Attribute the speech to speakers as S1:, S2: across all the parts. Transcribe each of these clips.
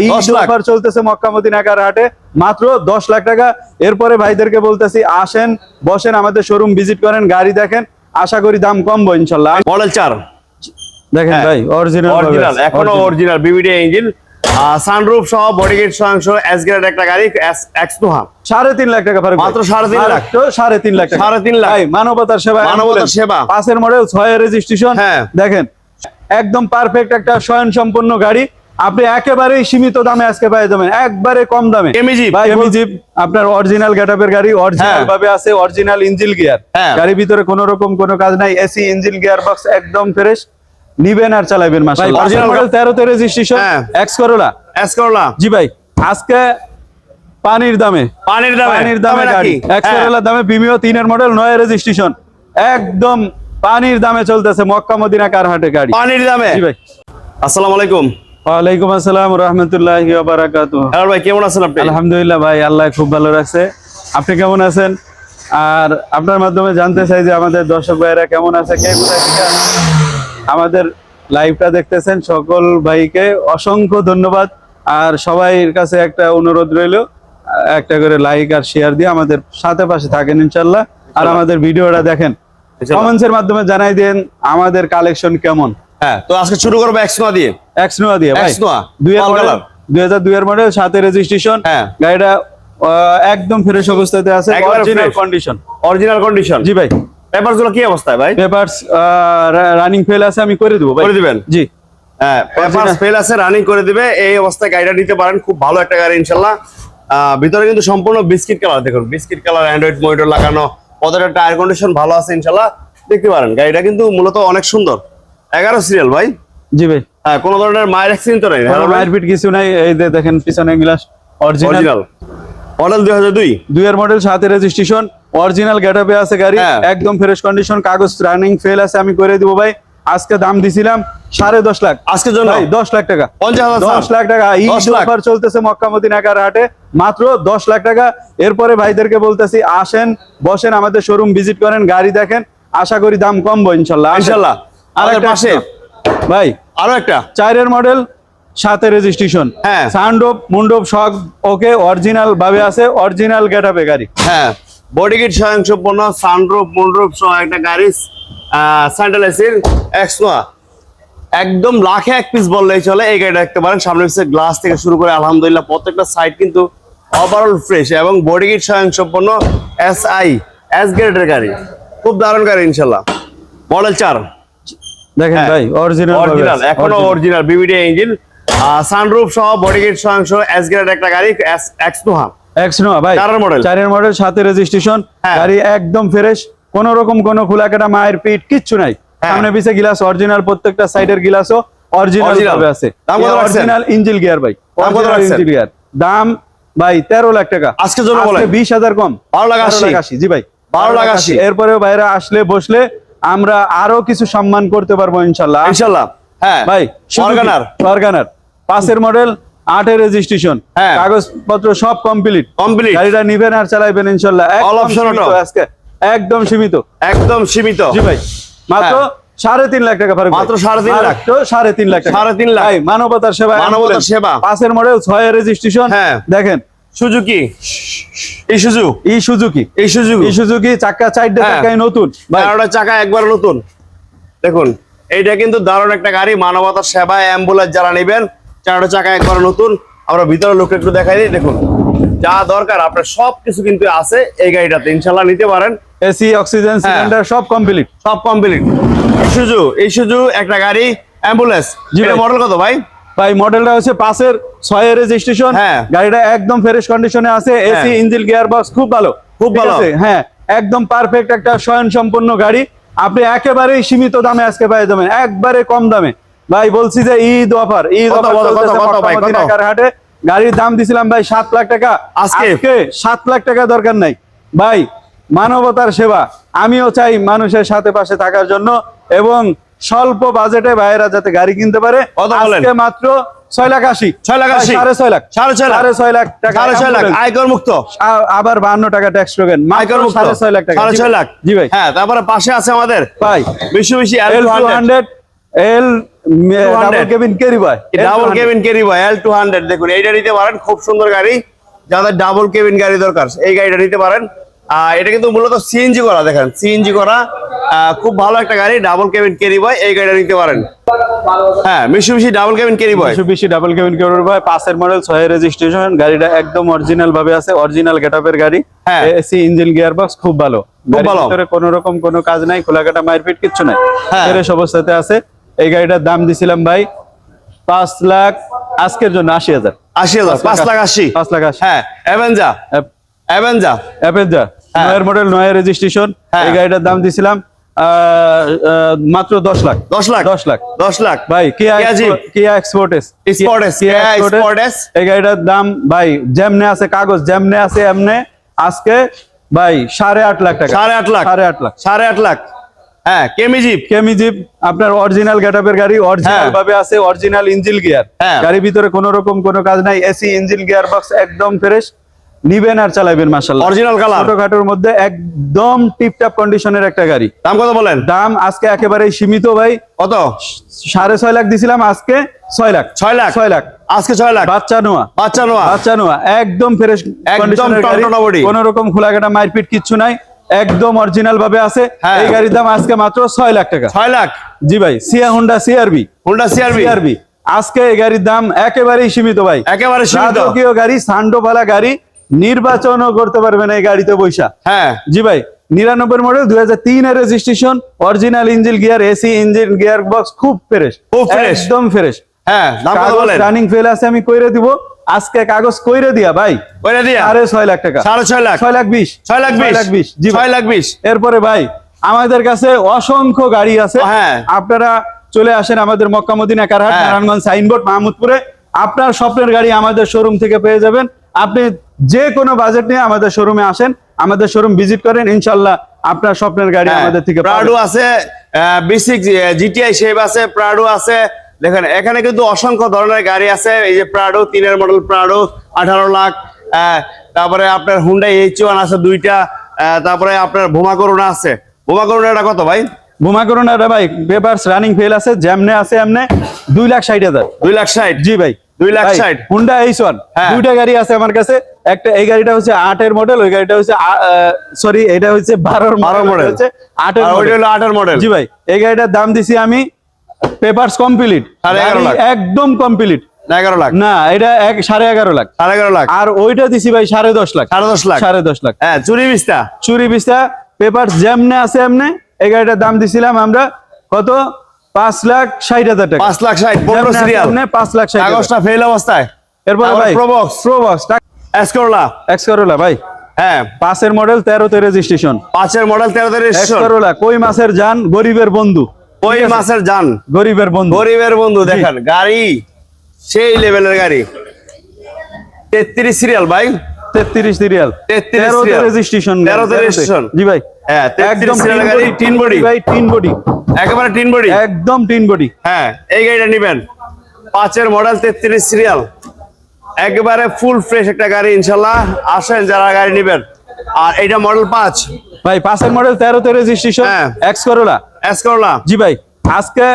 S1: এই
S2: 10 লাখ।
S1: অফার চলতেছে মক্কা হাটে মাত্র দশ লাখ টাকা। এরপরে ভাইদেরকে বলতেছি আসেন বসেন আমাদের শোরুম ভিজিট করেন গাড়ি দেখেন। আশা করি দাম কমবো ইনশাল্লাহ।
S2: মডেল চার।
S1: দেখেন
S2: হ্যাঁ।
S1: ভাই অরিজিনাল
S2: অরিজিনাল এখনও অরিজিনাল বিবিডি ইঞ্জিন সানরুফ সহ বডি কিট সহ এস গ্রেড একটা গাড়ি
S1: সাড়ে তিন লাখ টাকা
S2: মাত্র সাড়ে তিন লাখ।
S1: সাড়ে তিন লাখ
S2: সাড়ে তিন লাখ।
S1: মানবতার সেবা
S2: মানবতার সেবা।
S1: পাঁচের মডেল ছয় রেজিস্ট্রেশন
S2: হ্যাঁ।
S1: দেখেন একদম পারফেক্ট একটা স্বয়ং সম্পন্ন গাড়ি। আপনি একেবারেই সীমিত দামে আজকে পেয়ে যাবেন একবারে কম দামে।
S2: কেমি জিপ
S1: আপনার অরিজিনাল গেটআপের গাড়ি অরিজিনাল
S2: হ্যাঁ।
S1: ভাবে আছে অরিজিনাল ইঞ্জিন গিয়ার। গাড়ির ভিতরে কোনো রকম কোনো কাজ নাই এসি ইঞ্জিন গিয়ার বক্স একদম ফ্রেশ নিবেন আর চালাবেন মাশাআল্লাহ। অরিজিনাল মডেল 13 তে রেজিস্ট্রেশন। এক্স করোলা
S2: এস করলা
S1: জি ভাই আজকে পানির দামে।
S2: পানির দামে।
S1: পানির দামে? গাড়ি।
S2: হ্যাঁ।
S1: এক্সেলের দামে বিমিও তিনের মডেল নয় রেজিস্ট্রেশন একদম পানির দামে চলতেছে মক্কা মদিনা কার হাটে গাড়ি।
S2: পানির দামে।
S1: জি ভাই।
S2: আসসালামু আলাইকুম।
S1: ওয়ালাইকুম আসসালাম রহমতুল্লাহি
S2: হ্যালো ভাই কেমন আছেন আপনি?
S1: আলহামদুলিল্লাহ ভাই আল্লাহ খুব ভালো রাখছে। আপনি কেমন আছেন? আর আপনার মাধ্যমে জানতে চাই যে আমাদের দর্শক ভাইরা কেমন আছে কে কোথায় আমাদের লাইভটা দেখতেছেন সকল ভাইকে অসংখ্য ধন্যবাদ। আর সবাইয়ের কাছে একটা অনুরোধ রইল একটা করে লাইক আর শেয়ার দিয়ে আমাদের সাথে পাশে থাকেন ইনশাল্লাহ আর আমাদের ভিডিওটা দেখেন। কমেন্টসের মাধ্যমে জানাই দেন আমাদের কালেকশন কেমন।
S2: হ্যাঁ তো আজকে শুরু করব এক্স দিয়ে।
S1: এক্স দিয়ে ভাই। দুই
S2: কালার।
S1: দুই হাজার দুই এর মডেল সাথে রেজিস্ট্রেশন
S2: হ্যাঁ।
S1: গাড়িটা একদম ফ্রেশ অবস্থাতে আছে অরিজিনাল কন্ডিশন
S2: অরিজিনাল কন্ডিশন
S1: জি ভাই।
S2: পেপারসগুলো কি অবস্থায় ভাই?
S1: পেপারস রানিং ফেল আছে আমি করে দেবো
S2: করে দিবেন?
S1: জি।
S2: হ্যাঁ পেপারস ফেল আছে রানিং করে দিবে। এই অবস্থায় গাড়িটা নিতে পারেন খুব ভালো একটা গাড়ি ইনশাল্লাহ। ভিতরে কিন্তু সম্পূর্ণ বিস্কিট কালার দেখুন বিস্কিট কালার অ্যান্ড্রয়েড মনিটর লাগানো টায়ার কন্ডিশন ভালো আছে ইনশাল্লাহ। দেখতে পারেন গাড়িটা কিন্তু মূলত অনেক সুন্দর। এগারো সিরিয়াল ভাই?
S1: জি ভাই।
S2: হ্যাঁ কোনো ধরনের মায়ের অ্যাক্সিডেন্ট তো নেই
S1: কোনো মারপিট কিছু নাই এই যে দেখেন পিছনে গ্লাস অরিজিনাল
S2: অরিজিনাল মডেল দুই হাজার দুই?
S1: দুই এর মডেল সাথে রেজিস্ট্রেশন অরিজিনাল গেটআপে আছে গাড়ি
S2: হ্যাঁ।
S1: একদম ফ্রেশ কন্ডিশন কাগজ রানিং ফেল আছে আমি করে দেবো ভাই। আজকে দাম দিছিলাম সাড়ে দশ লাখ।
S2: আজকের জন্য?
S1: দশ লাখ টাকা।
S2: পঞ্চাশ হাজার
S1: দশ লাখ টাকা। এই অফার চলতেছে মক্কা মদিনা কার হাটে মাত্র দশ লাখ টাকা। এরপরে ভাইদেরকে বলতেছি আসেন বসেন আমাদের শোরুম ভিজিট করেন গাড়ি দেখেন আশা করি দাম কমবো ইনশাল্লাহ। আসেন।
S2: ইনশাল্লাহ।
S1: আর একটা
S2: পাশে।
S1: ভাই
S2: আরও একটা।
S1: চারের মডেল সাথে রেজিস্ট্রেশন
S2: হ্যাঁ।
S1: সানডোপ মুন্ডোপ সব ওকে অরিজিনাল ভাবে আছে অরিজিনাল গেটআপে গাড়ি।
S2: হ্যাঁ বডি কিট স্বয়ংসম্পন্ন সানরুফ মুনরুফ সহ একটা গাড়ি স্যান্ডেল এসির এক্স নোয়া একদম লাখে এক পিস বললেই চলে এই গাড়িটা দেখতে পারেন সামনে পিসের গ্লাস থেকে শুরু করে আলহামদুলিল্লাহ প্রত্যেকটা সাইড কিন্তু ওভারঅল ফ্রেশ এবং বডি কিট স্বয়ংসম্পন্ন এস আই এস গ্রেডের গাড়ি। খুব দারুণ গাড়ি ইনশাল্লাহ। মডেল চার।
S1: দেখেন
S2: হ্যাঁ।
S1: ভাই অরিজিনাল
S2: অরিজিনাল এখনও অরিজিনাল বিবিডি ইঞ্জিন সানরুফ সহ বডি কিট সহ এস একটা গাড়ি এক্স নোহা
S1: এক্স নোয়া ভাই
S2: চারের model।
S1: চারের মডেল সাথে রেজিস্ট্রেশন
S2: হ্যাঁ।
S1: গাড়ি একদম ফ্রেশ কোন রকম কোন মায়ের পিঠ কিচ্ছু নাই
S2: হ্যাঁ।
S1: সামনে পিছে গ্লাস অরিজিনাল প্রত্যেকটা সাইডের গ্লাসও অরিজিনাল ভাবে আছে অরিজিনাল ইঞ্জিল গিয়ার ভাই? ইঞ্জিল গিয়ার দাম ভাই তেরো লাখ টাকা
S2: আজকের জন্য।
S1: বিশ হাজার কম
S2: বারো লাখ আশি।
S1: আশি জি ভাই
S2: 12 লাখ আশি।
S1: এরপরে বাইরে আসলে বসলে আমরা আরও কিছু সম্মান করতে পারব ইনশাল্লাহ
S2: ইনশাল্লাহ হ্যাঁ
S1: ভাই
S2: অর্গানার
S1: অর্গানার পাঁচের মডেল আটের রেজিস্ট্রেশন
S2: হ্যাঁ।
S1: কাগজপত্র সব কমপ্লিট
S2: কমপ্লিট
S1: গাড়িটা নিবেন আর চালাইবেন ইনশাল্লাহ। আজকে একদম সীমিত
S2: একদম সীমিত
S1: জি ভাই মাত্র
S2: হ্যাঁ।
S1: সাড়ে তিন লাখ টাকা ভাই।
S2: মাত্র সাড়ে তিন লাখ।
S1: সাড়ে তিন লাখ
S2: সাড়ে তিন লাখ।
S1: মানবতার সেবা
S2: মানবতার সেবা।
S1: পাঁচের মডেল ছয়ের রেজিস্ট্রেশন
S2: হ্যাঁ।
S1: দেখেন
S2: সুজুকি। Isuzu
S1: E Suzuki.
S2: এই সুজুকি
S1: ই সুজুকি চাক্কা চারটে
S2: হ্যাঁ।
S1: নতুন।
S2: বারোটা চাকা একবার নতুন। দেখুন এইটা কিন্তু দারুণ একটা গাড়ি মানবতার সেবা অ্যাম্বুলেন্স যারা নেবেন চারটা চাকা একবার নতুন। আমরা ভিতরে লোক একটু দেখাই দিই দেখুন। যা দরকার আপনার সবকিছু কিন্তু আছে এই গাড়িটাতে। ইনশাল্লাহ নিতে পারেন।
S1: এসি অক্সিজেন
S2: হ্যাঁ।
S1: সিলিন্ডার সব কমপ্লিট
S2: সব কমপ্লিট ইসুজু ইসুজু একটা গাড়ি অ্যাম্বুলেন্স মডেল কত ভাই?
S1: ভাই মডেলটা হচ্ছে পাঁচের ছয়ের রেজিস্ট্রেশন
S2: হ্যাঁ।
S1: গাড়িটা একদম ফ্রেশ কন্ডিশনে আছে এসি
S2: হ্যাঁ।
S1: ইঞ্জিন গিয়ার বক্স খুব ভালো।
S2: খুব ভালো।
S1: হ্যাঁ একদম পারফেক্ট একটা স্বয়ং সম্পন্ন গাড়ি। আপনি একেবারেই সীমিত দামে আজকে পেয়ে যাবেন একবারে কম দামে। ভাই বলছি যে ঈদ অফার ঈদ অফার কারহাটে গাড়ির দাম দিছিলাম ভাই সাত লাখ টাকা।
S2: আজকে?
S1: আজকে সাত লাখ টাকা দরকার নাই। ভাই মানবতার সেবা। আমিও চাই মানুষের সাথে পাশে থাকার জন্য এবং স্বল্প বাজেটে ভাইয়েরা যাতে গাড়ি কিনতে পারে। আজকে মাত্র ছয় লাখ আশি।
S2: ছয় লাখ আশি?
S1: সাড়ে ছয় লাখ।
S2: সাড়ে ছয়?
S1: সাড়ে ছয় লাখ টাকা
S2: সাড়ে ছয় লাখ? আয়কর মুক্ত?
S1: আবার বাহান্ন টাকা ট্যাক্স টোকেন
S2: আয়কর মুক্ত?
S1: সাড়ে ছয় লাখ টাকা।
S2: সাড়ে ছয় লাখ?
S1: জি ভাই।
S2: হ্যাঁ তারপরে পাশে আছে আমাদের।
S1: ভাই
S2: বেশি বেশি
S1: L two hundred L double cabin carry boy
S2: double cabin carry boy L two hundred দেখুন এইটা নিতে পারেন। খুব সুন্দর গাড়ি। যাদের ডাবল কেবিন গাড়ি দরকার এই গাড়িটা নিতে পারেন। এটা কিন্তু মূলত সিএনজি করা দেখেন সিএনজি করা খুব ভালো একটা গাড়ি ডাবল কেবিন ক্যারি বয় এই গাড়িটা নিতে পারেন। হ্যাঁ মিশু মিশি ডাবল কেবিন ক্যারি বয়
S1: বেশি ডাবল কেবিন ক্যারি বয় পাঁচের মডেল ছয় রেজিস্ট্রেশন গাড়িটা একদম অরিজিনাল ভাবে আছে অরিজিনাল গেটআপের গাড়ি।
S2: হ্যাঁ।
S1: এসি ইঞ্জিন গিয়ার বক্স খুব ভালো। গাড়ির
S2: ভালো।
S1: ভিতরে কোনো রকম কোনো কাজ নাই খোলাকাটা মারপিট কিচ্ছু নাই।
S2: হ্যাঁ।
S1: ফ্রেশ অবস্থাতে আছে। এই গাড়িটার দাম দিছিলাম ভাই পাঁচ লাখ আজকের জন্য আশি হাজার।
S2: আশি হাজার পাঁচ লাখ আশি।
S1: পাঁচ লাখ আশি।
S2: হ্যাঁ অ্যাভেঞ্জা অ্যাভেঞ্জা
S1: অ্যাপেঞ্জা
S2: হ্যাঁ।
S1: নয়ের মডেল নয়ের রেজিস্ট্রেশন
S2: হ্যাঁ।
S1: এই গাড়িটার দাম দিছিলাম মাত্র দশ লাখ।
S2: দশ লাখ?
S1: দশ লাখ।
S2: দশ লাখ।
S1: ভাই কিয়া। এই গাড়িটার দাম ভাই যেমনে আছে কাগজ যেমনে আছে এমনে আজকে ভাই সাড়ে আট লাখ টাকা।
S2: সাড়ে আট লাখ।
S1: সাড়ে আট লাখ।
S2: সাড়ে আট লাখ। হ্যাঁ কেমি জিপ
S1: কেমি জিপ আপনার অরিজিনাল গেটআপের গাড়ি অরিজিনাল
S2: হ্যাঁ।
S1: ভাবে আছে অরিজিনাল ইঞ্জিন গিয়ার
S2: হ্যাঁ।
S1: গাড়ির ভিতরে কোনো রকম কোনো কাজ নাই এসি ইঞ্জিন গিয়ার বক্স একদম ফ্রেশ নিবেন আর চালাবেন মাশাআল্লাহ।
S2: Original colour।
S1: ছোটখাটোর মধ্যে একদম টিপটাপ কন্ডিশনের একটা গাড়ি।
S2: দাম কত বলেন?
S1: দাম আজকে একেবারেই সীমিত ভাই।
S2: কত?
S1: সাড়ে ছয় লাখ দিছিলাম আজকে ছয় লাখ।
S2: ছয় লাখ?
S1: ছয় লাখ।
S2: আজকে ছয় লাখ?
S1: বাচ্চা নোয়া।
S2: বাচ্চা নোয়া?
S1: বাচ্চা নোয়া। একদম ফ্রেশ
S2: একদম টনটনা body।
S1: কোন রকম খোলাকাটা মারপিট কিচ্ছু নাই। একদম অরিজিনাল ভাবে আছে।
S2: হ্যাঁ।
S1: এই গাড়ির দাম আজকে মাত্র ছয় লাখ টাকা।
S2: ছয় লাখ?
S1: জি ভাই সিয়া Honda CRV
S2: Honda CRV
S1: CRV আজকে এই গাড়ির দাম একেবারেই সীমিত ভাই।
S2: একেবারে সীমিত।
S1: গাড়ি সান্ডোপালা গাড়ি। নির্বাচনও করতে পারবেন এই গাড়িতে বৈশা।
S2: হ্যাঁ।
S1: জি ভাই নিরানব্বই মডেল দুই হাজার তিন এর registration original engine gear AC engine gear box খুব ফ্রেশ
S2: খুব fresh।
S1: একদম ফ্রেশ
S2: হ্যাঁ দাম কত বলেন?
S1: রানিং ফেল আছে আমি কইরে দিব। আজকে কাগজ কইরে দিয়া ভাই
S2: ওইটা দিয়া?
S1: সাড়ে ছয় লাখ টাকা।
S2: সাড়ে ছয় লাখ?
S1: ছয় লাখ বিশ।
S2: ছয় লাখ বিশ
S1: লাখ বিশ? ভাই।
S2: ছয় লাখ বিশ?
S1: এরপরে ভাই আমাদের কাছে অসংখ্য গাড়ি আছে।
S2: হ্যাঁ।
S1: আপনারা চলে আসেন আমাদের মক্কা মদিনা কারহাট
S2: হ্যাঁ।
S1: নারায়ণগঞ্জ সাইনবোর্ড মাহমুদপুরে। আপনার স্বপ্নের গাড়ি আমাদের শোরুম থেকে পেয়ে যাবেন। আপনি যে কোনো বাজেট নিয়ে আমাদের শোরুমে আসেন আমাদের শোরুম ভিজিট করেন ইনশাল্লাহ আপনার স্বপ্নের গাড়ি আমাদের থেকে
S2: প্রাডো। আছে বিসিক জিটিআই শেপ আছে প্রাডো আছে। দেখেন এখানে কিন্তু অসংখ্য ধরনের গাড়ি আছে। এই যে প্রাডো তিনের মডেল প্রাডো আঠারো লাখ। তারপরে আপনার হুন্ডাই এইচ ওয়ান আছে দুইটা। তারপরে আপনার ভোমা করোনা আছে। ভোমা করোনাটা কত ভাই?
S1: বোমা করুন না রে ভাই পেপারস রানিং ফেল আছে যেমনে আছে এমনে দুই লাখ ষাট হাজার।
S2: দুই লাখ ষাট?
S1: জি ভাই।
S2: দুই লাখ ষাট।
S1: হুন্ডা এইচ ওয়ান
S2: হ্যাঁ।
S1: দুইটা গাড়ি আছে আমার কাছে। একটা এই গাড়িটা হচ্ছে আটের মডেল ওই গাড়িটা হচ্ছে সরি এটা হচ্ছে বারোর
S2: 12
S1: মডেল। হচ্ছে আটের মডেল
S2: হলো মডেল
S1: জি ভাই এই গাড়িটার দাম দিছি আমি পেপারস কমপ্লিট
S2: সাড়ে এগারো লাখ।
S1: একদম কমপ্লিট
S2: এগারো লাখ।
S1: না এটা এক সাড়ে এগারো লাখ।
S2: সাড়ে এগারো লাখ।
S1: আর ওইটা দিছি ভাই সাড়ে দশ লাখ।
S2: সাড়ে দশ লাখ।
S1: সাড়ে দশ লাখ।
S2: হ্যাঁ চুরি বিস্তা।
S1: চুরি বিস্তা পেপার যেমনে আছে এমনে এই গাড়িটার দাম দিছিলাম আমরা কত? পাঁচ লাখ ষাট হাজার টাকা।
S2: পাঁচ লাখ ষাট পনেরো সিরিয়াল
S1: পাঁচ লাখ ষাট।
S2: কাগজটা ফেল অবস্থায়।
S1: এরপরে ভাই
S2: Probox।
S1: প্রোবক্স
S2: এসকোরলা
S1: এক্স ভাই।
S2: হ্যাঁ।
S1: পাঁচের মডেল তেরোতে রেজিস্ট্রেশন
S2: পাঁচের মডেল তেরোতে রেজিস্ট্রেশন
S1: কই মাছের যান? গরিবের বন্ধু।
S2: ওই মাসের যান?
S1: গরিবের বন্ধু।
S2: গরিবের বন্ধু দেখেন গাড়ি সেই লেভেলের গাড়ি। তেত্রিশ সিরিয়াল ভাই।
S1: তেত্রিশ সিরিয়াল
S2: 33
S1: তেরোতে রেজিস্ট্রেশন
S2: 13 তে registration।
S1: জি ভাই।
S2: হ্যাঁ, 33
S1: একদম
S2: গাড়ি।
S1: ভাই টিন বডি।
S2: একেবারে টিন বডি।
S1: একদম টিন বডি।
S2: হ্যাঁ এই গাড়িটা নিবেন। পাঁচের মডেল তেত্রিশ সিরিয়াল। একেবারে ফুল ফ্রেশ একটা গাড়ি ইনশাল্লাহ। আসেন যারা গাড়ি নিবেন। আর এটা মডেল পাঁচ।
S1: ভাই পাঁচের মডেল তেরোতে রেজিস্ট্রেশন
S2: হ্যাঁ।
S1: এক্স করোলা জি ভাই আজকে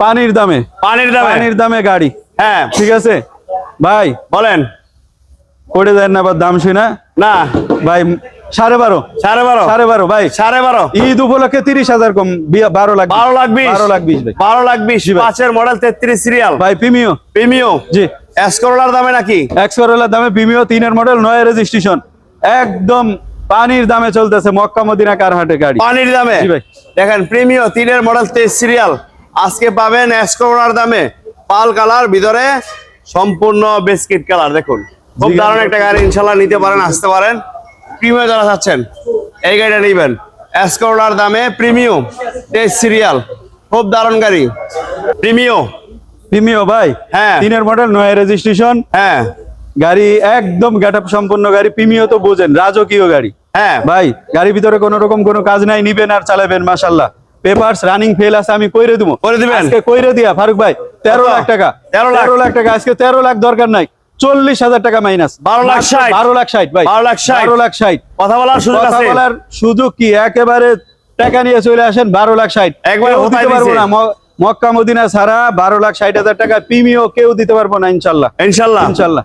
S1: পানির দামে
S2: পানির দামে।
S1: পানির দামে গাড়ি।
S2: হ্যাঁ।
S1: ঠিক আছে? ভাই
S2: বলেন।
S1: করে দেন না আবার দাম শুনে।
S2: না।
S1: ভাই সাড়ে বারো।
S2: সাড়ে বারো।
S1: সাড়ে বারো ভাই।
S2: সাড়ে বারো।
S1: ঈদ উপলক্ষে তিরিশ হাজার কম বারো লাখ
S2: বারো লাখ বিশ।
S1: বারো লাখ বিশ ভাই।
S2: বারো লাখ বিশ। পাঁচের মডেল তেত্রিশ সিরিয়াল
S1: ভাই প্রিমিও।
S2: প্রিমিও।
S1: জি।
S2: দামে নাকি?
S1: দামে প্রিমিও তিনের মডেল নয় রেজিস্ট্রেশন একদম পানির দামে চলতেছে মক্কা মদিনা কারহাটে গাড়ি।
S2: পানির দামে? দেখেন প্রিমিও তিনের মডেল তেইশ সিরিয়াল আজকে পাবেন এসকোরার দামে। পাল কালার ভিতরে সম্পূর্ণ বিস্কিট কালার দেখুন। খুব দারুণ একটা গাড়ি ইনশাল্লাহ নিতে পারেন আসতে পারেন। প্রিমিও যারা চাচ্ছেন এই গাড়িটা নিবেন। এসকোরার দামে প্রিমিয়াম তেইশ সিরিয়াল খুব দারুণ গাড়ি। প্রিমিও
S1: প্রিমিও ভাই
S2: হ্যাঁ।
S1: তিনের মডেল নয় রেজিস্ট্রেশন
S2: হ্যাঁ।
S1: গাড়ি একদম গেটআপ সম্পন্ন গাড়ি প্রিমিও তো বোঝেন রাজকীয় গাড়ি।
S2: হ্যাঁ।
S1: ভাই গাড়ির ভিতরে কোনো রকম কোনো কাজ নাই নিবেন আর চালাবেন মাশাল্লাহ পেপারস রানিং ফেল আছে আমি কইরে দেবো।
S2: করে দিবেন?
S1: আজকে কইরে দিয়া ফারুক ভাই তেরো
S2: কত?
S1: লাখ টাকা।
S2: 13 লাখ?
S1: তেরো লাখ টাকা আজকে তেরো লাখ দরকার নাই। চল্লিশ হাজার টাকা মাইনাস
S2: 12 লাখ 60
S1: বারো লাখ ষাট ভাই।
S2: 12 লাখ 60
S1: বারো লাখ ষাট।
S2: কথা বলার সুযোগ
S1: কথা বলার সুযোগ কি? একেবারে টাকা নিয়ে চলে আসেন বারো লাখ ষাট।
S2: একবারে
S1: দিতে পারব না। মক্কা মদিনা ছাড়া বারো লাখ ষাট হাজার টাকা প্রিমিও কেউ দিতে পারব না ইনশাল্লাহ।
S2: ইনশাল্লাহ।
S1: ইনশাল্লাহ।